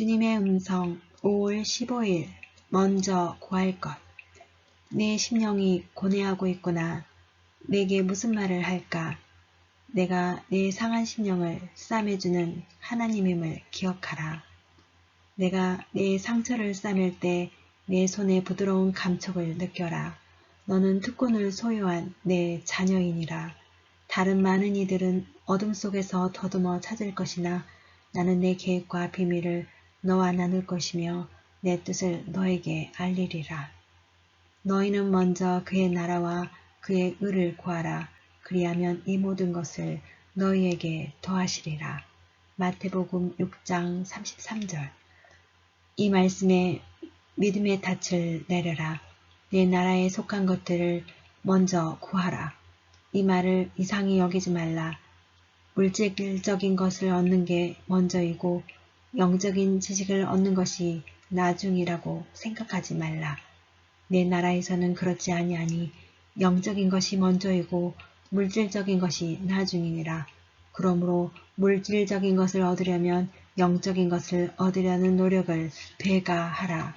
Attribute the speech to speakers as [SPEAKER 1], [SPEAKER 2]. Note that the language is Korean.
[SPEAKER 1] 주님의 음성 5월 15일 먼저 구할 것. 내 심령이 고뇌하고 있구나. 내게 무슨 말을 할까? 내가 내 상한 심령을 싸매주는 하나님임을 기억하라. 내가 내 상처를 싸맬 때 내 손에 부드러운 감촉을 느껴라. 너는 특권을 소유한 내 자녀이니라. 다른 많은 이들은 어둠 속에서 더듬어 찾을 것이나 나는 내 계획과 비밀을 너와 나눌 것이며 내 뜻을 너에게 알리리라. 너희는 먼저 그의 나라와 그의 의를 구하라. 그리하면 이 모든 것을 너희에게 더하시리라. 마태복음 6장 33절 이 말씀에 믿음의 닻을 내려라. 내 나라에 속한 것들을 먼저 구하라. 이 말을 이상히 여기지 말라. 물질적인 것을 얻는 게 먼저이고 영적인 지식을 얻는 것이 나중이라고 생각하지 말라. 내 나라에서는 그렇지 아니하니 영적인 것이 먼저이고 물질적인 것이 나중이니라. 그러므로 물질적인 것을 얻으려면 영적인 것을 얻으려는 노력을 배가 하라.